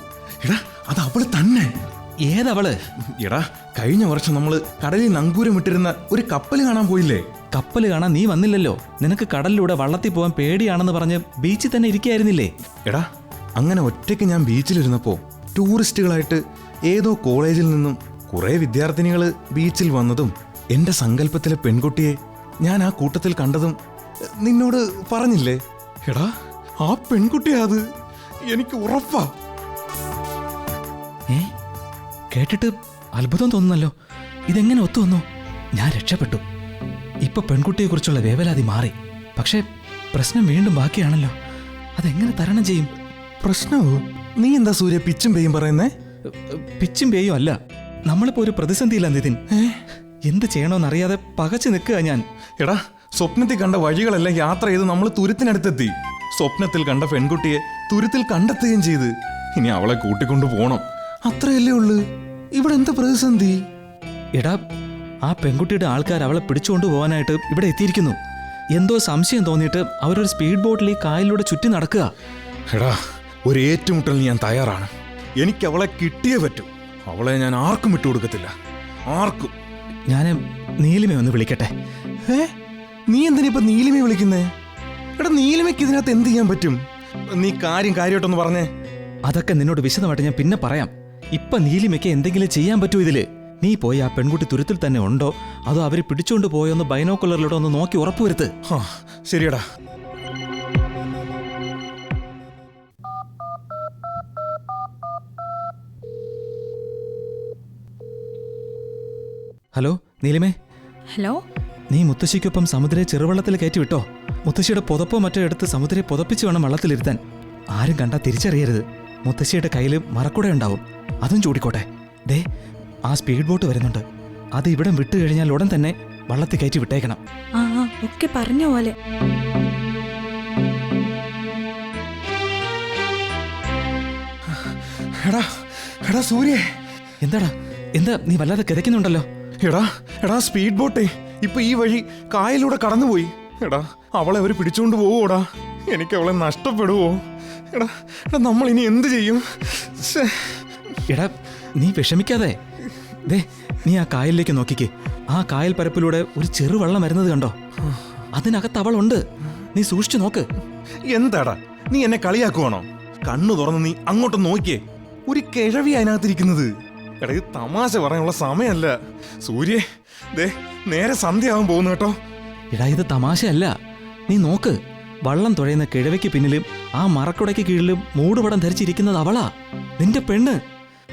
[SPEAKER 3] എടാ അത് അവൾ തന്നെ.
[SPEAKER 2] ഏതവൾ?
[SPEAKER 3] എടാ കഴിഞ്ഞ വർഷം നമ്മൾ കടലിൽ നങ്കൂരം ഇട്ടിരുന്ന ഒരു കപ്പൽ കാണാൻ പോയില്ലേ?
[SPEAKER 2] കപ്പൽ കാണാൻ നീ വന്നില്ലല്ലോ. നിനക്ക് കടലിലൂടെ വള്ളത്തിൽ പോകാൻ പേടിയാണെന്ന് പറഞ്ഞ് ബീച്ചിൽ തന്നെ ഇരിക്കായിരുന്നില്ലേ?
[SPEAKER 3] എടാ അങ്ങനെ ഒറ്റയ്ക്ക് ഞാൻ ബീച്ചിലിരുന്നപ്പോൾ ടൂറിസ്റ്റുകളായിട്ട് ഏതോ കോളേജിൽ നിന്നും കുറേ വിദ്യാർത്ഥിനികൾ ബീച്ചിൽ വന്നതും എന്റെ സങ്കല്പത്തിലെ പെൺകുട്ടിയെ ഞാൻ ആ കൂട്ടത്തിൽ കണ്ടതും നിന്നോട് പറഞ്ഞില്ലേ? എടാ ആ പെൺകുട്ടിയാ അത്. എനിക്ക് ഉറപ്പാ.
[SPEAKER 2] കേട്ടിട്ട് അത്ഭുതം തോന്നുന്നല്ലോ. ഇതെങ്ങനെ ഒത്തു വന്നു? ഞാൻ രക്ഷപ്പെട്ടു. ഇപ്പൊ പെൺകുട്ടിയെക്കുറിച്ചുള്ള വേവലാതി മാറി. പക്ഷേ പ്രശ്നം വീണ്ടും ബാക്കിയാണല്ലോ. അതെങ്ങനെ തരണം ചെയ്യും?
[SPEAKER 3] പ്രശ്നമോ നീ എന്താ സൂര്യ പിച്ചും പേയും പറയുന്നേ?
[SPEAKER 2] പിച്ചും പേയും അല്ല. നമ്മളിപ്പോ ഒരു പ്രതിസന്ധിയില്ല നിതിൻ. എന്ത് ചെയ്യണമെന്നറിയാതെ പകച്ചു നിൽക്കുക ഞാൻ.
[SPEAKER 3] എടാ സ്വപ്നത്തിൽ കണ്ട വഴികളെല്ലാം യാത്ര ചെയ്ത് നമ്മൾ തുരുത്തിനടുത്തെത്തി. സ്വപ്നത്തിൽ കണ്ട പെൺകുട്ടിയെ തുരുത്തിൽ കണ്ടെത്തുകയും ചെയ്ത്. ഇനി അവളെ കൂട്ടിക്കൊണ്ടു പോണം. അത്രയല്ലേ ഉള്ളു? ഇവിടെ എന്താ പ്രതിസന്ധി?
[SPEAKER 2] എടാ ആ പെൺകുട്ടിയുടെ ആൾക്കാർ അവളെ പിടിച്ചുകൊണ്ട് പോകാനായിട്ട് ഇവിടെ എത്തിയിരിക്കുന്നു. എന്തോ സംശയം തോന്നിയിട്ട് അവരൊരു സ്പീഡ് ബോട്ടിൽ ഈ കായലിലൂടെ ചുറ്റി നടക്കുക.
[SPEAKER 3] എടാ ഒരു ഏറ്റുമുട്ടലിന് ഞാൻ തയ്യാറാണ്. എനിക്ക് അവളെ കിട്ടിയേ പറ്റൂ. അവളെ ഞാൻ ആർക്കും വിട്ടുകൊടുക്കത്തില്ല ആർക്കും.
[SPEAKER 2] ഞാൻ നീലിമയെ ഒന്ന് വിളിക്കട്ടെ.
[SPEAKER 3] ഏ? നീ എന്തിനാ ഇപ്പൊ നീലിമയെ വിളിക്കുന്നേ? എടാ നീലിമയ്ക്ക് ഇതിനകത്ത് എന്ത് ചെയ്യാൻ പറ്റും? നീ കാര്യം കാര്യമായിട്ടൊന്ന് പറഞ്ഞേ.
[SPEAKER 2] അതൊക്കെ നിന്നോട് വിശദമായിട്ട് ഞാൻ പിന്നെ പറയാം. ഇപ്പൊ നീലിമയ്ക്ക് എന്തെങ്കിലും ചെയ്യാൻ പറ്റൂ ഇതിൽ. നീ പോയി ആ പെൺകുട്ടി തുരുത്തിൽ തന്നെ ഉണ്ടോ? അതോ അവർ പിടിച്ചോണ്ട് പോയോ എന്ന് ബൈനോക്കുലറിലൂടെ ഒന്ന് നോക്കി ഉറപ്പുവരുത്ത്.
[SPEAKER 3] ശരിയടാ.
[SPEAKER 2] ഹലോ നീലിമേ.
[SPEAKER 7] ഹലോ?
[SPEAKER 2] നീ മുത്തശ്ശിക്കൊപ്പം സമുദ്രയെ ചെറുവള്ളത്തിൽ കയറ്റി വിട്ടോ? മുത്തശ്ശിയുടെ പുതപ്പോ മറ്റോ എടുത്ത് സമുദ്രയെ പുതപ്പിച്ച് വേണം വള്ളത്തിലിരുത്താൻ. ആരും കണ്ടാ തിരിച്ചറിയരുത്. മുത്തശ്ശിയുടെ കയ്യിൽ മറക്കൂടെ ഉണ്ടാവും. അതും ചൂടിക്കോട്ടെ. ദേ ആ സ്പീഡ് ബോട്ട് വരുന്നുണ്ട്. അത് ഇവിടെ വിട്ടു കഴിഞ്ഞാൽ ഉടൻ തന്നെ വള്ളത്തിൽ കയറ്റി വിട്ടേക്കണം.
[SPEAKER 7] ആ ഒക്കെ പറഞ്ഞ പോലെ.
[SPEAKER 3] എടാ എടാ സൂര്യ.
[SPEAKER 2] എന്താടാ? എന്താ നീ വല്ലാതെ കിതയ്ക്കുന്നുണ്ടല്ലോ?
[SPEAKER 3] എടാ എടാ സ്പീഡ് ബോട്ടേ ഇപ്പൊ ഈ വഴി കായലിലൂടെ കടന്നുപോയി. എടാ അവളെ അവർ പിടിച്ചുകൊണ്ട് പോവോടാ എനിക്ക് അവളെ നഷ്ടപ്പെടുവോ? എടാ എടാ നമ്മൾ ഇനി എന്ത് ചെയ്യും?
[SPEAKER 2] എടാ നീ വിഷമിക്കാതെ. ദേ നീ ആ കായലിലേക്ക് നോക്കിക്കേ. ആ കായൽ പരപ്പിലൂടെ ഒരു ചെറുവള്ളം വരുന്നത് കണ്ടോ? അതിനകത്ത് അവളുണ്ട്. നീ സൂക്ഷിച്ചു നോക്ക്.
[SPEAKER 3] എന്താടാ? നീ എന്നെ കളിയാക്കുവാണോ? കണ്ണു തുറന്ന് നീ അങ്ങോട്ട് നോക്കിയേ. ഒരു കിഴവി അതിനകത്തിരിക്കുന്നത്. എടാ ഇത് തമാശ പറയാനുള്ള സമയമല്ല. സൂര്യ ദേ നേരെ സന്ധ്യയാവാൻ പോകുന്നു കേട്ടോ.
[SPEAKER 2] എടാ ഇത് തമാശയല്ല. നീ നോക്ക്. വള്ളം തുഴയുന്ന കിഴവയ്ക്ക് പിന്നിലും ആ മറക്കുടയ്ക്ക് കീഴിലും മൂടുപടം ധരിച്ചിരിക്കുന്നത് അവളാ. നിന്റെ പെണ്ണ്.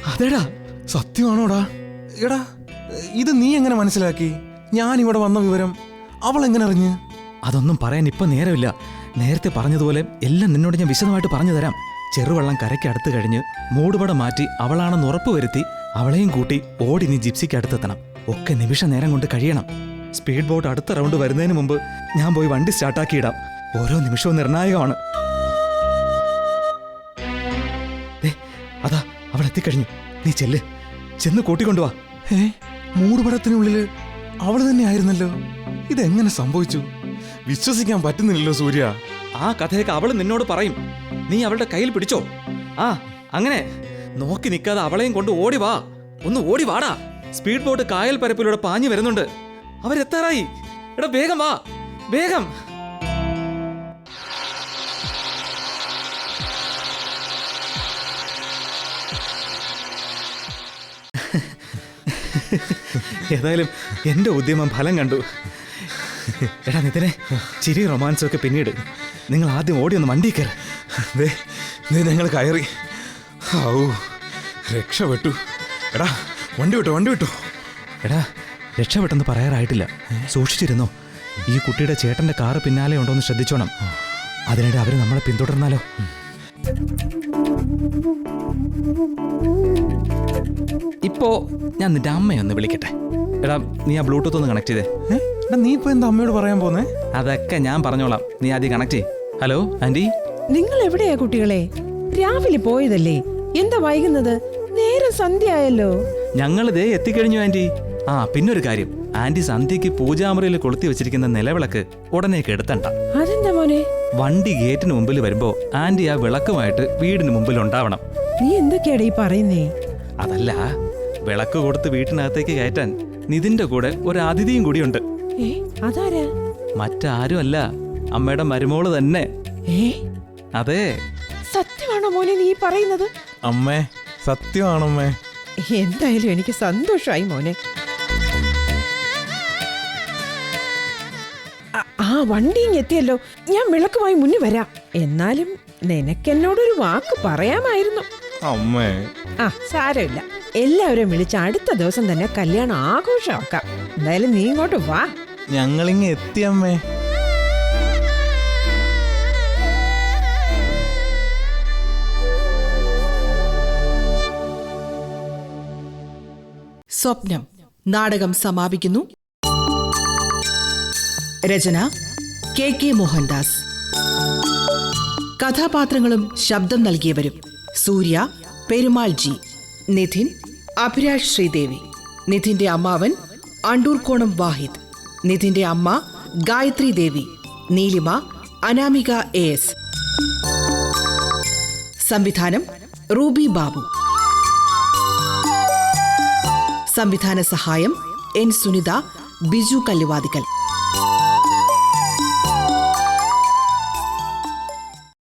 [SPEAKER 2] അതേടാ.
[SPEAKER 3] സത്യമാണോടാ? എടാ ഇത് നീ എങ്ങനെ മനസ്സിലാക്കി? ഞാൻ ഇവിടെ വന്ന വിവരം അവൾ എങ്ങനെ അറിഞ്ഞ്?
[SPEAKER 2] അതൊന്നും പറയാൻ ഇപ്പൊ നേരമില്ല. നേരത്തെ പറഞ്ഞതുപോലെ എല്ലാം നിന്നോട് ഞാൻ വിശദമായിട്ട് പറഞ്ഞു തരാം. ചെറുവള്ളം കരയ്ക്ക് അടുത്ത് കഴിഞ്ഞ് മൂടുപടം മാറ്റി അവളാണെന്ന് ഉറപ്പുവരുത്തി അവളെയും കൂട്ടി ഓടി നീ ജിപ്സിക്ക് അടുത്തെത്തണം. ഒക്കെ നിമിഷ നേരം കൊണ്ട് കഴിയണം. സ്പീഡ് ബോട്ട് അടുത്ത റൗണ്ട് വരുന്നതിന് മുമ്പ് ഞാൻ പോയി വണ്ടി സ്റ്റാർട്ടാക്കിയിടാം. ഓരോ നിമിഷവും നിർണായകമാണ്. അതാ അവൾ എത്തിക്കഴിഞ്ഞു. നീ ചെല്ല്. ചെന്ന് കൂട്ടിക്കൊണ്ടുവാ.
[SPEAKER 3] ഏ മൂടുപടത്തിനുള്ളിൽ അവൾ തന്നെ ആയിരുന്നല്ലോ ഇതെങ്ങനെ സംഭവിച്ചു? വിശ്വസിക്കാൻ പറ്റുന്നില്ലല്ലോ സൂര്യ.
[SPEAKER 2] ആ കഥയൊക്കെ അവൾ നിന്നോട് പറയും. നീ അവളുടെ കയ്യിൽ പിടിച്ചോ. ആ അങ്ങനെ. നോക്കി നിൽക്കാതെ അവളെയും കൊണ്ട് ഓടി വാ. ഒന്ന് ഓടി വാടാ. സ്പീഡ് ബോട്ട് കായൽ പരപ്പിലൂടെ പാഞ്ഞു വരുന്നുണ്ട്. അവരെത്താറായി. എടാ വേഗം വാ. വേഗം. ഏതായാലും എന്റെ ഉദ്യമം ഫലം കണ്ടു. എടാ നിതിനെ ചിരി റൊമാൻസും ഒക്കെ പിന്നീട്. നിങ്ങൾ ആദ്യം ഓടി ഒന്ന് വണ്ടി കയറി.
[SPEAKER 3] ദേ നീ ഞങ്ങൾ കയറി. ഔ രക്ഷപ്പെട്ടു. എടാ വണ്ടി വിട്ടോ വണ്ടി വിട്ടോ.
[SPEAKER 2] എടാ രക്ഷപ്പെട്ടെന്ന് പറയാറായിട്ടില്ല. സൂക്ഷിച്ചിരുന്നോ? ഈ കുട്ടിയുടെ ചേട്ടന്റെ കാറ് പിന്നാലെ ഉണ്ടോ എന്ന് ശ്രദ്ധിച്ചോണം. അതിനിടെ അവർ നമ്മളെ പിന്തുടർന്നാലോ? ഇപ്പോ ഞാൻ നിന്റെ അമ്മയൊന്ന് വിളിക്കട്ടെ. എടാ നീ ആ ബ്ലൂടൂത്ത് ഒന്ന് കണക്ട് ചെയ്തേ.
[SPEAKER 3] എടാ നീ ഇപ്പൊ എന്താ അമ്മയോട് പറയാൻ പോന്നേ?
[SPEAKER 2] അതൊക്കെ ഞാൻ പറഞ്ഞോളാം. നീ ആദ്യം കണക്ട് ചെയ് ഹലോ ആന്റി?
[SPEAKER 5] നിങ്ങൾ എവിടെയാ കുട്ടികളെ? രാവിലെ പോയതല്ലേ? എന്താ വൈകുന്നത്? നേരം സന്ധ്യ ആയല്ലോ
[SPEAKER 2] ഞങ്ങൾ ദേ എത്തിക്കഴിഞ്ഞു ആന്റി. ആ പിന്നൊരു കാര്യം. ആന്റി സന്ധ്യക്ക് പൂജാമുറിയിൽ കൊളുത്തി വെച്ചിരിക്കുന്ന നിലവിളക്ക് ഉടനെ കെടുത്തണ്ട.
[SPEAKER 5] അതെന്താ മോനെ?
[SPEAKER 2] വണ്ടി ഗേറ്റിന് മുമ്പിൽ വരുമ്പോ ആന്റി ആ വിളക്കുമായിട്ട് വീടിന് മുമ്പിൽ ഉണ്ടാവണം.
[SPEAKER 5] നീ എന്തൊക്കെയാടെ ഈ പറയുന്നേ?
[SPEAKER 2] അതല്ല വിളക്ക് കൊടുത്ത് വീട്ടിനകത്തേക്ക് കയറ്റാൻ നിതിന്റെ കൂടെ ഒരു അതിഥിയും കൂടിയുണ്ട്.
[SPEAKER 5] ഏ അതാരാ?
[SPEAKER 2] മറ്റാരുമല്ല അമ്മയുടെ മരുമോൾ തന്നെ.
[SPEAKER 5] ഏ?
[SPEAKER 2] അതെ.
[SPEAKER 5] സത്യമാണോ മോനെ നീ പറയുന്നത്?
[SPEAKER 3] അമ്മേ സത്യമാണമ്മേ.
[SPEAKER 5] എന്തായാലും എനിക്ക് സന്തോഷമായി മോനെ. ആ വണ്ടി ഇങ്ങ് എത്തിയല്ലോ. ഞാൻ വിളക്കുമായി മുന്നിൽ വരാം. എന്നാലും നിനക്കെന്നോടൊരു വാക്ക് പറയാമായിരുന്നു.
[SPEAKER 3] അമ്മേ.
[SPEAKER 5] ആ സാരമില്ല. എല്ലാവരും വിളിച്ച് അടുത്ത ദിവസം തന്നെ കല്യാണം ആഘോഷമാക്കാം. എന്തായാലും നീ ഇങ്ങോട്ട് വാ.
[SPEAKER 3] ഞങ്ങളിങ് എത്തിയമ്മേ
[SPEAKER 1] സ്വപ്നം നാടകം സമാപിക്കുന്നു. രചന കെ കെ മോഹൻദാസ്. കഥാപാത്രങ്ങളും ശബ്ദം നൽകിയവരും സൂര്യ പെരുമാൾ ജി നിധിൻ അഭിരാജ് ശ്രീദേവി. നിധിന്റെ അമ്മാവൻ അണ്ടൂർക്കോണം വാഹിദ്. നിധിന്റെ അമ്മ ഗായത്രി ദേവി. Neelima Anamika A S. സംവിധാനം റൂബി ബാബു. സംവിധാന സഹായം എൻ സുനിത ബിജു കല്ലുവാതിക്കൽ.